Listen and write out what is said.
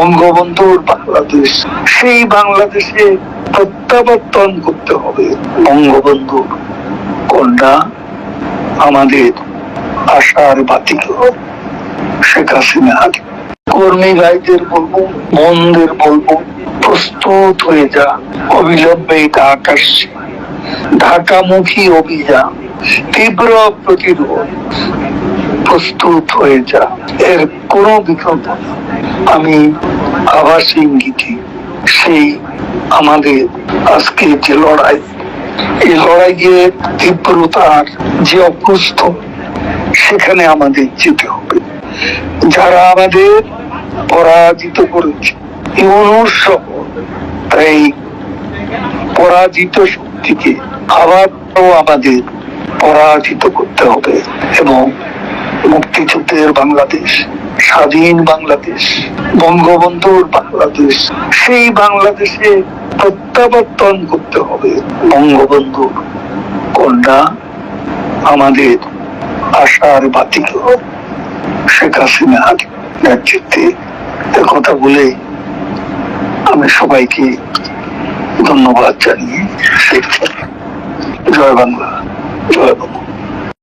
বঙ্গবন্ধুর বাংলাদেশ। সেই বাংলাদেশে প্রত্যাবর্তন করতে হবে। বঙ্গবন্ধুর কন্যা আমাদের আশার বাতিক। শেখ হাসিনা কর্মী ভাইদের বলব, মনদের বলব, প্রস্তুত হয়ে যা। অবিলম্বে আকাশ ঢাকামুখী অভিযান, তীব্র প্রতিরোধ, প্রস্তুত হয়ে যা। এর কোনো বিকল্প। আমি আভাস ইঙ্গিতে সেই আমাদের আজকে যে লড়াই, এই লড়াইয়ের তীব্রতার যে অভ্যস্ত, সেখানে আমাদের যেতে হবে যারা আমাদের পরাজিত করেছে, ইউনুস এই পরাজিত শক্তিকে আবার আমাদের পরাজিত করতে হবে এবং মুক্তিযুদ্ধের বাংলাদেশ, স্বাধীন বাংলাদেশ, বঙ্গবন্ধুর বাংলাদেশ, সেই বাংলাদেশে প্রত্যাবর্তন করতে হবে। বঙ্গবন্ধুর কন্যা, আমাদের আশার বাতিক। শেখ হাসিনার নেতৃত্বে কথা বলে আমি সবাইকে ধন্যবাদ জানিয়ে করি। জয় বাংলা জয় বাংলা।